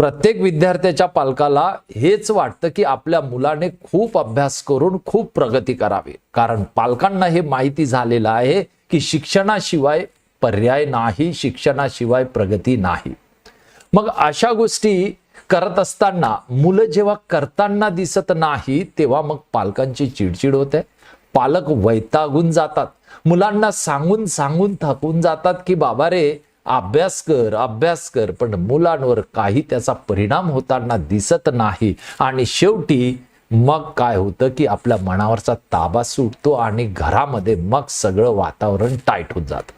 प्रत्येक विद्यार्थ्याच्या पालकाला हेच वाटतं की आपल्या मुलाने खूप अभ्यास करून खूप प्रगती करावी. कारण पालकांना हे माहिती झालेलं आहे की शिक्षणाशिवाय पर्याय नाही शिक्षणाशिवाय प्रगती नाही. मग अशा गोष्टी करत असताना मुलं जेव्हा करताना दिसत नाही तेव्हा मग पालकांची चिडचिड होते. पालक वैतागून जातात. मुलांना सांगून सांगून थकून जातात की बाबा रे अभ्यास कर अभ्यास कर पण मुलांवर काही त्याचा परिणाम होताना दिसत नाही. आणि शेवटी मग काय होतं की आपल्या मनावरचा ताबा सुटतो आणि घरामध्ये मग सगळं वातावरण टाईट होत जातं.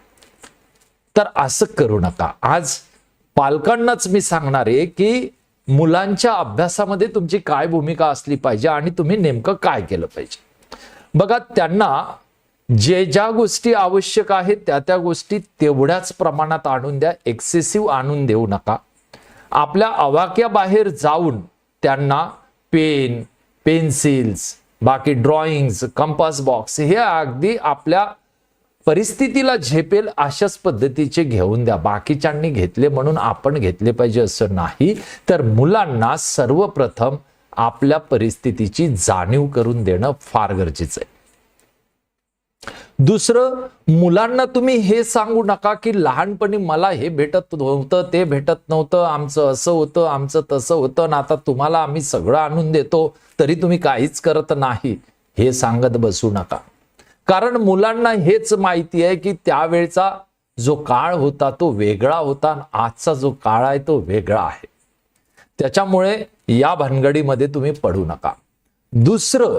तर असं करू नका. आज पालकांनाच मी सांगणार आहे की मुलांच्या अभ्यासामध्ये तुमची काय भूमिका असली पाहिजे आणि तुम्ही नेमकं काय केलं पाहिजे. बघा त्यांना जे ज्या गोष्टी आवश्यक आहेत त्या त्या गोष्टी तेवढ्याच प्रमाणात आणून द्या. एक्सेसिव्ह आणून देऊ नका. आपल्या आवाक्याबाहेर जाऊन त्यांना पेन पेन्सिल्स बाकी ड्रॉइंग्स कंपास बॉक्स हे अगदी आपल्या परिस्थितीला झेपेल अशाच पद्धतीचे घेऊन द्या. बाकीच्यांनी घेतले म्हणून आपण घेतले पाहिजे असं नाही. तर मुलांना सर्वप्रथम आपल्या परिस्थितीची जाणीव करून देणं फार गरजेचं आहे. दुसरं मुलांना तुम्ही हे सांगू नका की लहानपणी मला हे भेटत नव्हतं ते भेटत नव्हतं आमचं असं होतं आमचं तसं होतं ना आता तुम्हाला आम्ही सगळं आणून देतो तरी तुम्ही काहीच करत नाही हे सांगत बसू नका. कारण मुलांना हेच माहिती आहे की त्यावेळचा जो काळ होता तो वेगळा होता आणि आजचा जो काळ आहे तो वेगळा आहे. त्याच्यामुळे या भानगडीमध्ये तुम्ही पडू नका. दुसरं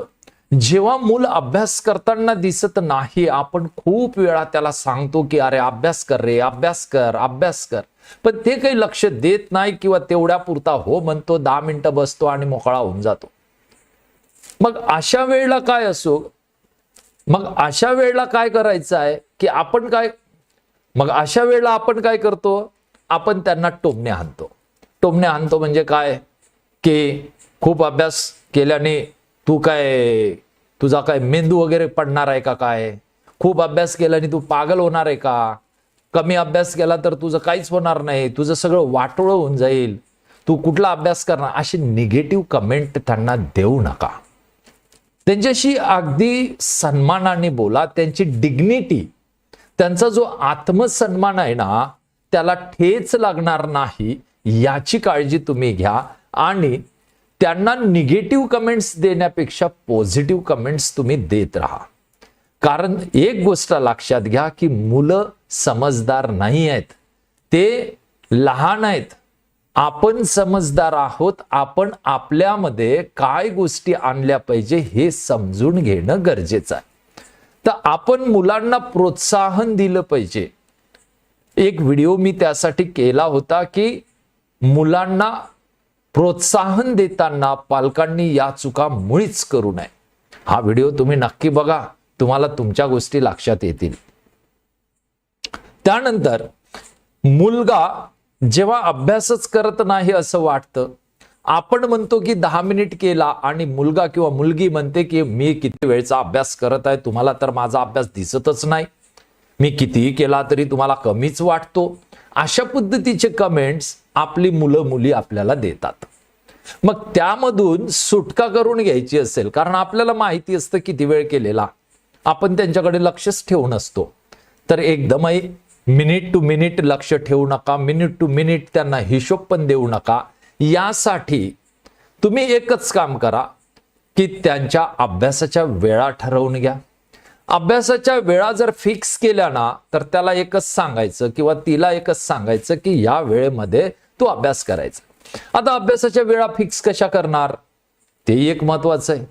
जेव्हा मूल अभ्यास करताना दिसत नाही आपण खूप वेळा त्याला सांगतो की अरे अभ्यास कर रे अभ्यास कर अभ्यास कर. पण ते काही लक्ष देत नाही किंवा तेवढ्या पुरता हो म्हणतो दहा मिनिटं बसतो आणि मोकळा होऊन जातो. मग अशा वेळेला काय असो? मग अशा वेळेला काय करायचं आहे की आपण काय मग अशा वेळेला आपण काय करतो? आपण त्यांना टोमणे आणतो. टोमणे आणतो म्हणजे काय? की खूप अभ्यास केल्याने तू काय तुझा काय मेंदू वगैरे पडणार आहे का काय? खूप अभ्यास केला आणि तू पागल होणार आहे का? कमी अभ्यास केला तर तुझं काहीच होणार नाही. तुझं सगळं वाटोळं होऊन जाईल. तू कुठला अभ्यास करणार? अशी निगेटिव्ह कमेंट त्यांना देऊ नका. त्यांच्याशी अगदी सन्मानाने बोला. त्यांची डिग्निटी त्यांचा जो आत्मसन्मान आहे ना त्याला ठेच लागणार नाही. याची काळजी तुम्ही घ्या. आणि त्यांना निगेटिव्ह कमेंट्स देण्यापेक्षा पॉझिटिव्ह कमेंट्स तुम्ही देत राहा. कारण एक गोष्ट लक्षात घ्या की मुलं समजदार नाही आहेत. ते लहान आहेत. आपण समजदार आहोत. आपण आपल्यामध्ये काय गोष्टी आणल्या पाहिजे हे समजून घेणं गरजेचं आहे. तर आपण मुलांना प्रोत्साहन दिलं पाहिजे. एक व्हिडिओ मी त्यासाठी केला होता की मुलांना प्रोत्साहन देताना पालकांनी या चुका मुळीच करू नये. हा व्हिडिओ तुम्ही नक्की बघा. तुम्हाला तुमच्या गोष्टी लक्षात येतील. त्यानंतर मुलगा जेव्हा अभ्यासच करत नाही असं वाटतं आपण म्हणतो की दहा मिनिट केला आणि मुलगा किंवा मुलगी म्हणते की मी किती वेळचा अभ्यास करत आहे तुम्हाला तर माझा अभ्यास दिसतच नाही. मी कितीही केला तरी तुम्हाला कमीच वाटतो. अशा पद्धतीचे कमेंट्स आपली मुलं मुली आपल्याला देतात. मग त्यामधून सुटका करून घ्यायची असेल कारण आपल्याला माहिती असतं किती वेळ केलेला. आपण त्यांच्याकडे लक्षच ठेवून असतो तर एकदमही मिनिट टू मिनिट लक्ष ठेवू नका मिनिट टू मिनिट त्यांना हिशोब पण देऊ नका. यासाठी तुम्ही एकच काम करा की त्यांच्या अभ्यासाच्या वेळा ठरवून घ्या. अभ्यासाच्या वेळा जर फिक्स केल्या ना तर त्याला एकच सांगायचं किंवा तिला एकच सांगायचं की या वेळेमध्ये तो अभ्यास करायचा. आता अभ्यासाच्या वेळा फिक्स कशा करणार? तेही एक महत्वाचं आहे.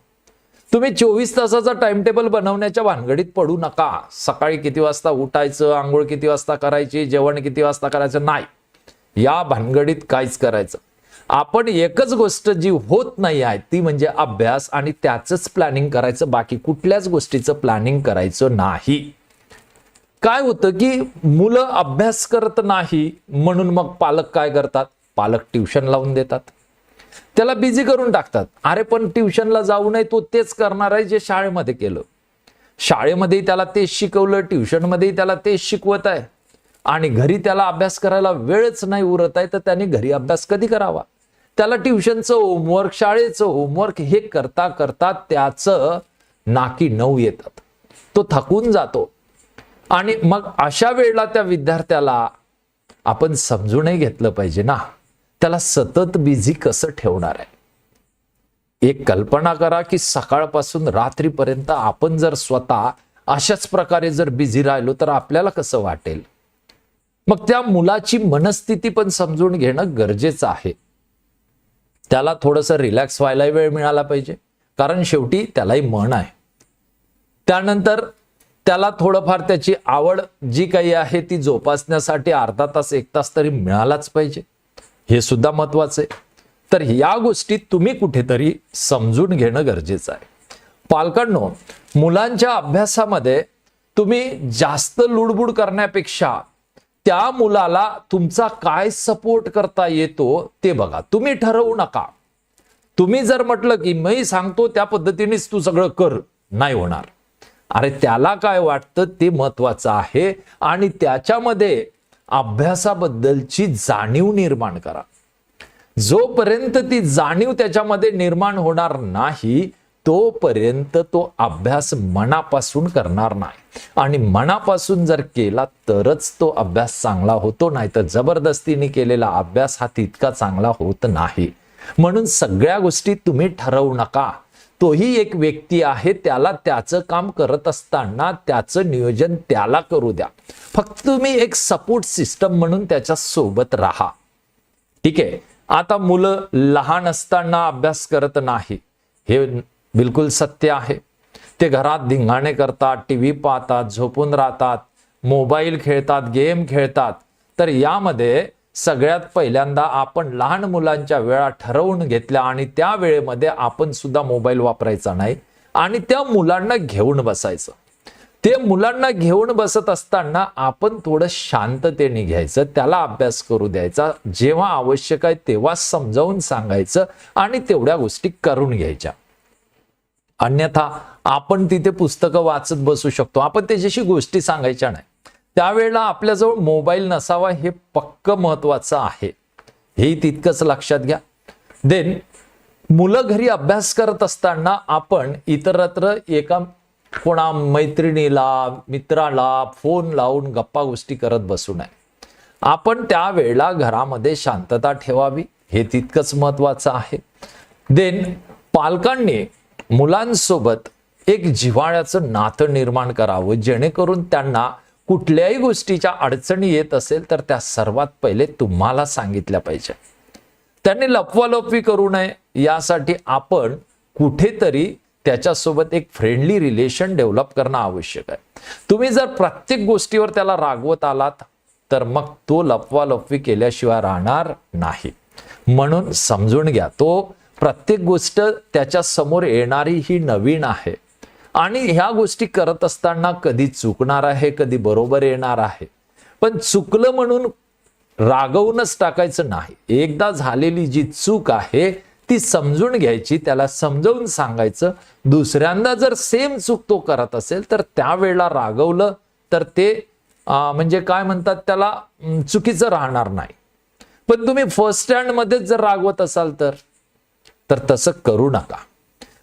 तुम्ही चोवीस तासाचा टाइम टेबल बनवण्याच्या भानगडीत पडू नका. सकाळी किती वाजता उठायचं आंघोळ किती वाजता करायची जेवण किती वाजता करायचं? नाही. या भानगडीत काहीच करायचं. आपण एकच गोष्ट जी होत नाही आहे ती म्हणजे अभ्यास आणि त्याचंच प्लॅनिंग करायचं. बाकी कुठल्याच गोष्टीचं प्लॅनिंग करायचं नाही. काय होतं की मुलं अभ्यास करत नाही म्हणून मग पालक काय करतात? पालक ट्युशन लावून देतात. त्याला बिझी करून टाकतात. अरे पण ट्युशनला जाऊ नये तो तेच करणार आहे जे शाळेमध्ये केलं. शाळेमध्ये त्याला तेच शिकवलं ट्युशनमध्ये त्याला तेच शिकवत आहे. आणि घरी त्याला अभ्यास करायला वेळच नाही उरत आहे तर त्याने घरी अभ्यास कधी करावा? त्याला ट्युशनचं होमवर्क शाळेचं होमवर्क हे करता करता त्याचं नाकी नऊ येतात. तो थकून जातो. आणि मग अशा वेळेला त्या विद्यार्थ्याला आपण समजूनही घेतलं पाहिजे ना. त्याला सतत बिझी कसं ठेवणार आहे? एक कल्पना करा की सकाळपासून रात्रीपर्यंत आपण जर स्वतः अशाच प्रकारे जर बिझी राहिलो तर आपल्याला कसं वाटेल? मग त्या मुलाची मनस्थिती पण समजून घेणं गरजेचं आहे. त्याला थोडंसं रिलॅक्स व्हायलाही वेळ मिळाला पाहिजे. कारण शेवटी त्यालाही मन आहे. त्यानंतर त्याला थोडंफार त्याची आवड जी काही आहे ती जोपासण्यासाठी अर्धा तास एक तास तरी मिळालाच पाहिजे. हे सुद्धा महत्वाचं आहे. तर या गोष्टी तुम्ही कुठेतरी समजून घेणं गरजेचं आहे. पालकांनो मुलांच्या अभ्यासामध्ये तुम्ही जास्त लुडबुड करण्यापेक्षा त्या मुलाला तुमचा काय सपोर्ट करता येतो ते बघा. तुम्ही ठरवू नका. तुम्ही जर म्हटलं की मी सांगतो त्या पद्धतीनेच तू सगळं कर. नाही होणार. अरे त्याला काय वाटतं ते महत्वाचं आहे आणि त्याच्यामध्ये अभ्यासाबद्दलची जाणीव निर्माण करा. जोपर्यंत ती जाणीव त्याच्यामध्ये निर्माण होणार नाही तोपर्यंत तो अभ्यास मनापासून करणार नाही. आणि मनापासून जर केला तरच तो अभ्यास चांगला होतो नाही तर जबरदस्तीने केलेला अभ्यास हा तितका चांगला होत नाही. म्हणून सगळ्या गोष्टी तुम्ही ठरवू नका. तोही एक व्यक्ती आहे त्याला त्याचं काम करत असताना त्याचं नियोजन त्याला करू द्या. फक्त तुम्ही एक सपोर्ट सिस्टम म्हणून त्याच्या सोबत राहा. ठीक आहे? आता मुलं लहान असताना अभ्यास करत नाही. हे बिलकुल सत्य आहे. ते घरात धिंगाणे करतात टी व्ही पाहतात झोपून राहतात मोबाईल खेळतात गेम खेळतात. तर यामध्ये सगळ्यात पहिल्यांदा आपण लहान मुलांच्या वेळा ठरवून घेतल्या आणि त्या वेळेमध्ये आपण सुद्धा मोबाईल वापरायचा नाही आणि त्या मुलांना घेऊन बसायचं. ते मुलांना घेऊन बसत असताना आपण थोडं शांततेने घ्यायचं त्याला अभ्यास करू द्यायचा जेव्हा आवश्यक आहे तेव्हा समजावून सांगायचं आणि तेवढ्या गोष्टी करून घ्यायच्या. अन्यथा आपण तिथे पुस्तकं वाचत बसू शकतो. आपण त्याच्याशी गोष्टी सांगायच्या नाही. त्यावेळेला आपल्याजवळ मोबाईल नसावा हे पक्क महत्वाचं आहे. हे तितकंच लक्षात घ्या. देन मुलं घरी अभ्यास करत असताना आपण इतरत्र एका कोणा मैत्रिणीला मित्राला फोन लावून गप्पा गोष्टी करत बसू नये. आपण त्यावेळेला घरामध्ये शांतता ठेवावी हे तितकंच महत्वाचं आहे. देन पालकांनी मुलांसोबत एक जिव्हाळ्याचं नातं निर्माण करावं जेणेकरून त्यांना कुठल्याही गोष्टीच्या अडचणी येत असेल तर त्या सर्वात पहिले तुम्हाला सांगितल्या पाहिजे. त्यांनी लपवालपवी करू नये. यासाठी आपण कुठेतरी त्याच्यासोबत एक फ्रेंडली रिलेशन डेव्हलप करणं आवश्यक आहे. तुम्ही जर प्रत्येक गोष्टीवर त्याला रागवत आलात तर मग तो लपवालपवी केल्याशिवाय राहणार नाही. म्हणून समजून घ्या तो प्रत्येक गोष्ट त्याच्यासमोर येणारी ही नवीन आहे. आणि ह्या गोष्टी करत असताना कधी चुकणार आहे कधी बरोबर येणार आहे. पण चुकलं म्हणून रागवूनच टाकायचं नाही. एकदा झालेली जी चूक आहे ती समजून घ्यायची त्याला समजावून सांगायचं. दुसऱ्यांदा जर सेम चूक तो करत असेल तर त्यावेळेला रागवलं तर ते म्हणजे काय म्हणतात त्याला चुकीचं राहणार नाही. पण तुम्ही फर्स्ट स्टँडमध्येच जर रागवत असाल तर तर तसं करू नका.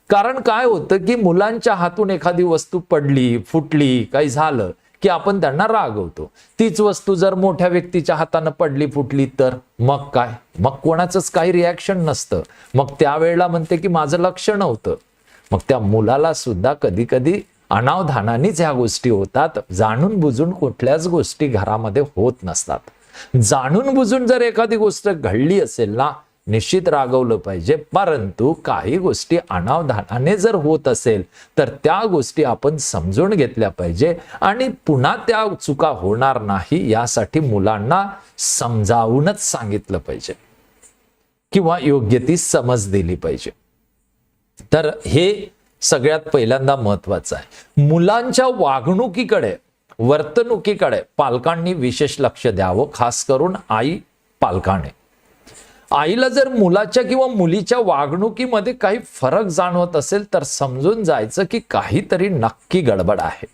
कारण काय होतं की मुलांच्या हातून एखादी वस्तू पडली फुटली काही झालं की आपण त्यांना रागवतो. तीच वस्तू जर मोठ्या व्यक्तीच्या हातानं पडली फुटली तर मग काय? मग कोणाचंच काही रिॲक्शन नसतं. मग त्यावेळेला म्हणते की माझं लक्ष नव्हतं. मग त्या मुलाला सुद्धा कधी कधी अनावधानानेच ह्या गोष्टी होतात. जाणून बुजून कुठल्याच गोष्टी घरामध्ये होत नसतात. जाणून बुजून जर एखादी गोष्ट घडली असेल ना निश्चित रागवलं पाहिजे. परंतु काही गोष्टी अनावधानाने जर होत असेल तर त्या गोष्टी आपण समजून घेतल्या पाहिजे आणि पुन्हा त्या चुका होणार नाही यासाठी मुलांना समजावूनच सांगितलं पाहिजे किंवा योग्य ती समज दिली पाहिजे. तर हे सगळ्यात पहिल्यांदा महत्वाचं आहे. मुलांच्या वागणुकीकडे वर्तणुकीकडे पालकांनी विशेष लक्ष द्यावं खास करून आई पालकाने. आईला जर मुलाच्या किंवा मुलीच्या वागणुकीमध्ये काही फरक जाणवत असेल तर समजून जायचं की काहीतरी नक्की गडबड आहे.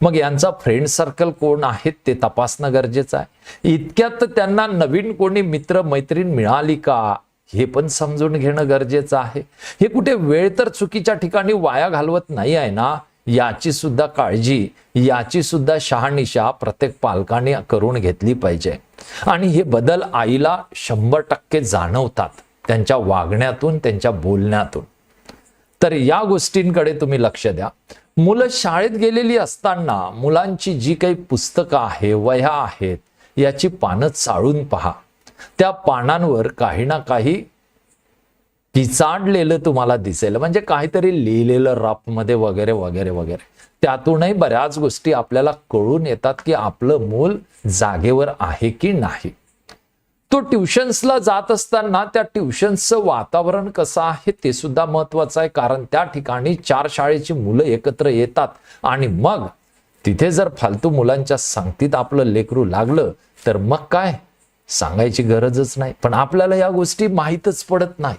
मग यांचा फ्रेंड सर्कल कोण आहेत ते तपासणं गरजेचं आहे. इतक्यात त्यांना नवीन कोणी मित्र मैत्रीण मिळाली का हे पण समजून घेणं गरजेचं आहे. हे कुठे वेळ तर चुकीच्या ठिकाणी वाया घालवत नाही आहे ना? याची सुद्धा काळजी याची सुद्धा शहानिशा प्रत्येक पालकाने करून घेतली पाहिजे. आणि हे बदल आईला शंभर टक्के जाणवतात त्यांच्या वागण्यातून त्यांच्या बोलण्यातून. तर या गोष्टींकडे तुम्ही लक्ष द्या. मुलं शाळेत गेलेली असताना मुलांची जी काही पुस्तकं आहे वह्या आहेत याची पानं चाळून पहा. त्या पानांवर काही ना काही पिचाडलेलं तुम्हाला दिसेल. म्हणजे काहीतरी लिहिलेलं रफमध्ये वगैरे वगैरे वगैरे. त्यातूनही बऱ्याच गोष्टी आपल्याला कळून येतात की आपलं मूल जागेवर आहे की नाही. तो ट्युशन्सला जात असताना त्या ट्युशन्सचं वातावरण कसं आहे ते सुद्धा महत्वाचं आहे कारण त्या ठिकाणी चार शाळेची मुलं एकत्र येतात आणि मग तिथे जर फालतू मुलांच्या संगतीत आपलं लेकरू लागलं तर मग काय? सांगायची गरजच नाही. पण आपल्याला या गोष्टी माहीतच पडत नाही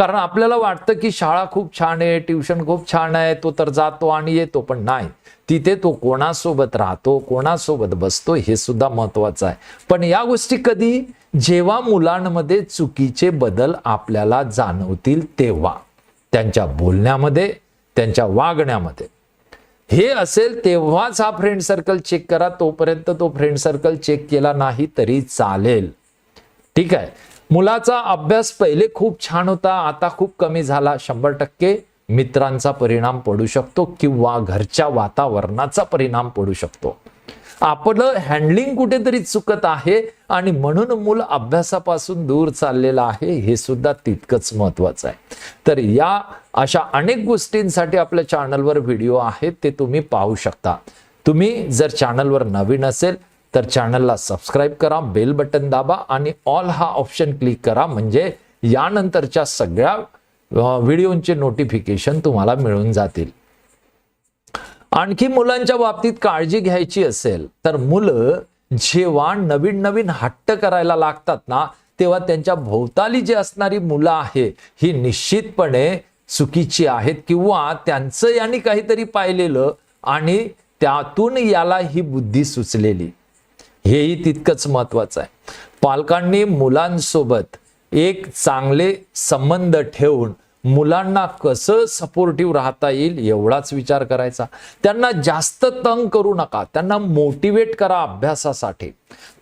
कारण आपल्याला वाटतं की शाळा खूप छान आहे ट्युशन खूप छान आहे तो तर जातो आणि येतो पण नाही. तिथे तो कोणासोबत राहतो कोणासोबत बसतो हे सुद्धा महत्वाचं आहे. पण या गोष्टी कधी जेव्हा मुलांमध्ये चुकीचे बदल आपल्याला जाणवतील तेव्हा त्यांच्या बोलण्यामध्ये त्यांच्या वागण्यामध्ये. हे असेल तेव्हाच हा फ्रेंड सर्कल चेक करा तोपर्यंत तो फ्रेंड सर्कल चेक केला नाही तरी चालेल. ठीक आहे? मुलाचा अभ्यास पहिले खूप छान होता आता खूप कमी झाला. शंभर टक्के मित्रांचा परिणाम पडू शकतो किंवा घरच्या वातावरणाचा परिणाम पडू शकतो. आपलं हँडलिंग कुठेतरी चुकत आहे आणि म्हणून मूल अभ्यासापासून दूर चाललेलं आहे हे सुद्धा तितकंच महत्वाचं आहे. तर या अशा अनेक गोष्टींसाठी आपल्या चॅनलवर व्हिडिओ आहेत ते तुम्ही पाहू शकता. तुम्ही जर चॅनलवर नवीन असेल तर चॅनलला सबस्क्राईब करा बेल बटन दाबा आणि ऑल हा ऑप्शन क्लिक करा. म्हणजे यानंतरच्या सगळ्या व्हिडिओचे नोटिफिकेशन तुम्हाला मिळून जातील. आणखी मुलांच्या बाबतीत काळजी घ्यायची असेल तर मुलं जेव्हा नवीन नवीन हट्ट करायला लागतात ना तेव्हा त्यांच्या भोवताली जी असणारी मुलं आहे ही निश्चितपणे चुकीची आहेत. किंवा त्यांचं यांनी काहीतरी पाहिलेलं आणि त्यातून याला ही बुद्धी सुचलेली. हेही तितकंच महत्वाचं आहे. पालकांनी मुलांसोबत एक चांगले संबंध ठेवून मुलांना कसं सपोर्टिव्ह राहता येईल एवढाच विचार करायचा. त्यांना जास्त तंग करू नका. त्यांना मोटिवेट करा अभ्यासासाठी.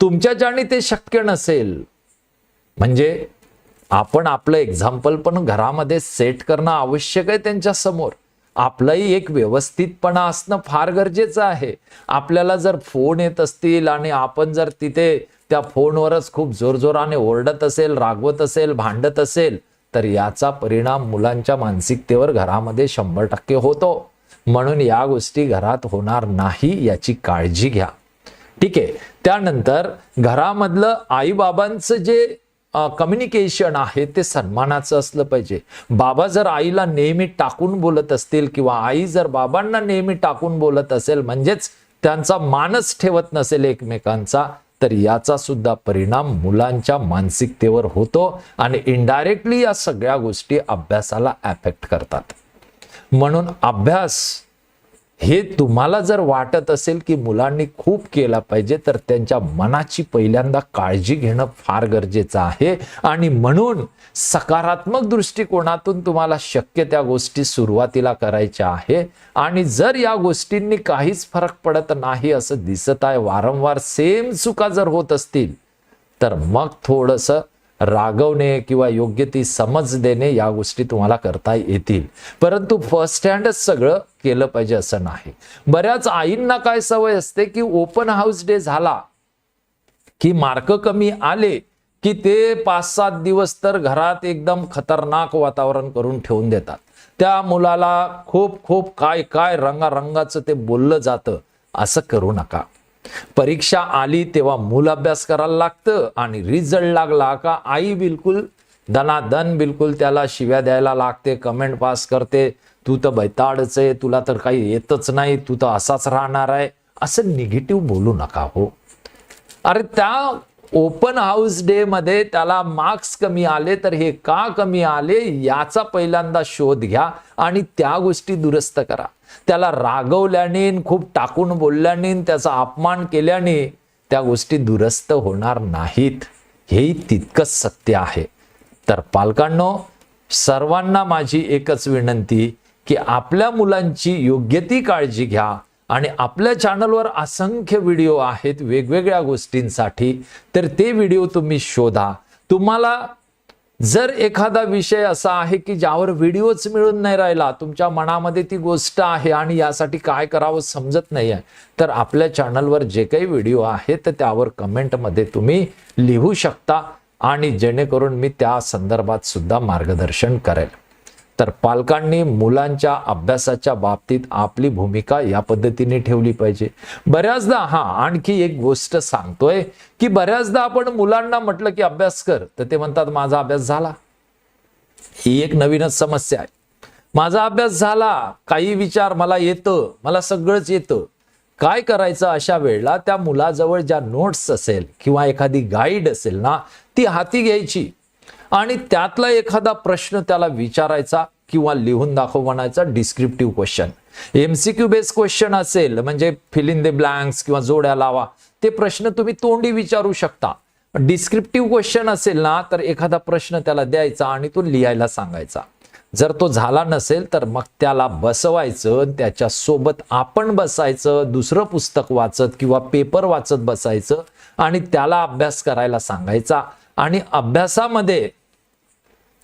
तुमच्या ज्याने ते शक्य नसेल म्हणजे आपण आपलं एक्झाम्पल पण घरामध्ये सेट करणं आवश्यक आहे त्यांच्यासमोर आपलंही एक व्यवस्थितपणा असणं फार गरजेचं आहे. आपल्याला जर फोन येत असतील आणि आपण जर तिथे त्या फोनवरच खूप जोरजोराने ओरडत असेल रागवत असेल भांडत असेल तर याचा परिणाम मुलांच्या मानसिकतेवर घरामध्ये शंभर टक्के होतो. म्हणून या गोष्टी घरात होणार नाही याची काळजी घ्या. ठीक आहे. त्यानंतर घरामधलं आईबाबांचं जे कम्युनिकेशन आहे ते सन्मानाचं असलं पाहिजे. बाबा जर आईला नेहमी टाकून बोलत असतील किंवा आई जर बाबांना नेहमी टाकून बोलत असेल म्हणजेच त्यांचा मानच ठेवत नसेल एकमेकांचा तर याचा सुद्धा परिणाम मुलांच्या मानसिकतेवर होतो आणि इनडायरेक्टली या सगळ्या गोष्टी अभ्यासाला अफेक्ट करतात. म्हणून अभ्यास हे तुम्हाला जर वाटत असेल की मुलांनी खूप केला पाहिजे तर त्यांच्या मनाची पहिल्यांदा काळजी घेणं फार गरजेचं आहे. आणि म्हणून सकारात्मक दृष्टिकोनातून तुम्हाला शक्य त्या गोष्टी सुरुवातीला करायच्या आहे. आणि जर या गोष्टींनी काहीच फरक पडत नाही असं दिसत आहे वारंवार सेम चुका जर होत असतील तर मग थोडंसं रागवणे किंवा योग्य ती समज देणे या गोष्टी तुम्हाला करता येतील. परंतु फर्स्ट हँडच सगळं केलं पाहिजे असं नाही. बऱ्याच आईंना काय सवय असते की ओपन हाऊस डे झाला की मार्क कमी आले की ते पाच सात दिवस तर घरात एकदम खतरनाक वातावरण करून ठेवून देतात. त्या मुलाला खूप खूप काय काय रंगारंगाचं ते बोललं जातं असं करू नका. परीक्षा आली तेव्हा मूल अभ्यास करायला लागतं आणि रिझल्ट लागला का आई बिलकुल दनादन बिलकुल त्याला शिव्या द्यायला लागते कमेंट पास करते तू तर बैताडच आहे तुला तर काही येतच नाही तू तर असाच राहणार आहे. असं निगेटिव्ह बोलू नका हो. अरे त्या ओपन हाऊस डे मध्ये त्याला मार्क्स कमी आले तर हे का कमी आले याचा पहिल्यांदा शोध घ्या आणि त्या गोष्टी दुरुस्त करा. त्याला रागवल्याने खूप टाकून बोलल्याने त्याचा अपमान केल्याने त्या गोष्टी दुरुस्त होणार नाहीत. हेही तितकंच सत्य आहे. तर पालकांनो सर्वांना माझी एकच विनंती की आपल्या मुलांची योग्य ती काळजी घ्या. आणि आपल्या चॅनलवर असंख्य व्हिडिओ आहेत वेगवेगळ्या गोष्टींसाठी तर ते व्हिडिओ तुम्ही शोधा. तुम्हाला जर एखादा विषय असा आहे की ज्यावर व्हिडिओच मिळून नाही राहिला तुमच्या मनामध्ये ती गोष्ट आहे आणि यासाठी काय करावं समजत नाही आहे तर आपल्या चॅनलवर जे काही व्हिडिओ आहेत तर त्यावर कमेंटमध्ये तुम्ही लिहू शकता आणि जेणेकरून मी त्या संदर्भात सुद्धा मार्गदर्शन करेल. तर पालकांनी मुलांच्या अभ्यासाच्या बाबतीत आपली भूमिका या पद्धतीने ठेवली पाहिजे. बऱ्याचदा हा आणखी एक गोष्ट सांगतोय की बऱ्याचदा आपण मुलांना म्हटलं की अभ्यास कर तर ते म्हणतात माझा अभ्यास झाला. ही एक नवीनच समस्या आहे. माझा अभ्यास झाला काही विचार मला येतं मला सगळंच येतं. काय करायचं अशा वेळेला त्या मुलाजवळ ज्या नोट्स असेल किंवा एखादी गाईड असेल ना ती हाती घ्यायची. आणि त्यातला एखादा प्रश्न त्याला विचारायचा किंवा लिहून दाखव म्हणायचा descriptive question MCQ base question असेल म्हणजे फिल इन द ब्लँक्स किंवा जोड्या लावा ते प्रश्न तुम्ही तोंडी विचारू शकता. डिस्क्रिप्टिव्ह क्वेश्चन असेल ना तर एखादा प्रश्न त्याला द्यायचा आणि तो लिहायला सांगायचा. जर तो झाला नसेल तर मग त्याला बसवायचं त्याच्यासोबत आपण बसायचं दुसरं पुस्तक वाचत किंवा पेपर वाचत बसायचं आणि त्याला अभ्यास करायला सांगायचा. आणि अभ्यासामध्ये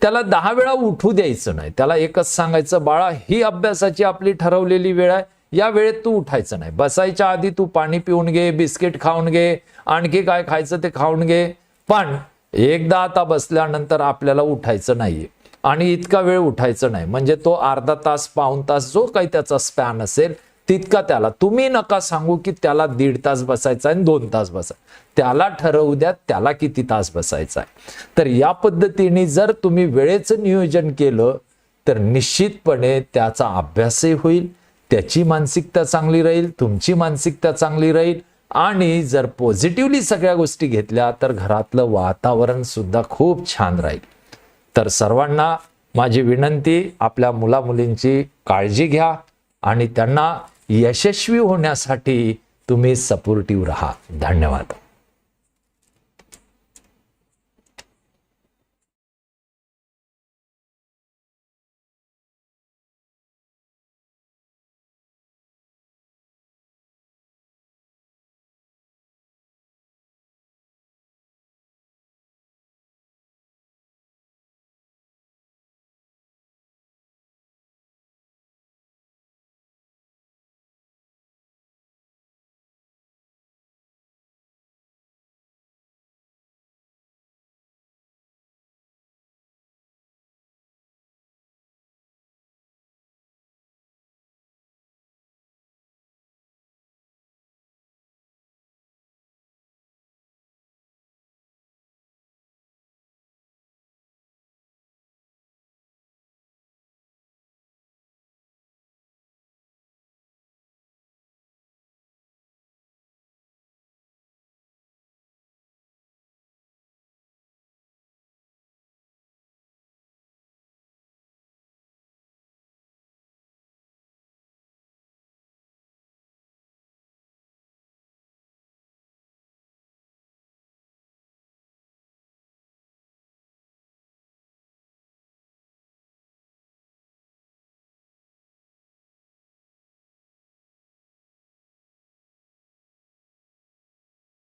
त्याला दहा वेळा उठू द्यायचं नाही. त्याला एकच सांगायचं बाळा ही अभ्यासाची आपली ठरवलेली वेळ आहे. या वेळेत तू उठायचं नाही. बसायच्या आधी तू पाणी पिऊन घे बिस्किट खाऊन घे आणखी काय खायचं ते खाऊन घे. पण एकदा आता बसल्यानंतर आपल्याला उठायचं नाहीये. आणि इतका वेळ उठायचं नाही. म्हणजे तो अर्धा तास पाऊन तास जो काही त्याचा स्पॅन असेल तितका त्याला. तुम्ही नका सांगू की त्याला दीड तास बसायचा आणि दोन तास बसा त्याला ठरवू द्या त्याला किती तास बसायचा आहे. तर या पद्धतीने जर तुम्ही वेळेचं नियोजन केलं तर निश्चितपणे त्याचा अभ्यासही होईल त्याची मानसिकता चांगली राहील तुमची मानसिकता चांगली राहील आणि जर पॉझिटिव्हली सगळ्या गोष्टी घेतल्या तर घरातलं वातावरण सुद्धा खूप छान राहील. तर सर्वांना माझी विनंती आपल्या मुलामुलींची काळजी घ्या आणि त्यांना यशस्वी होण्यासाठी तुम्ही सपोर्टिव्ह राहा. धन्यवाद.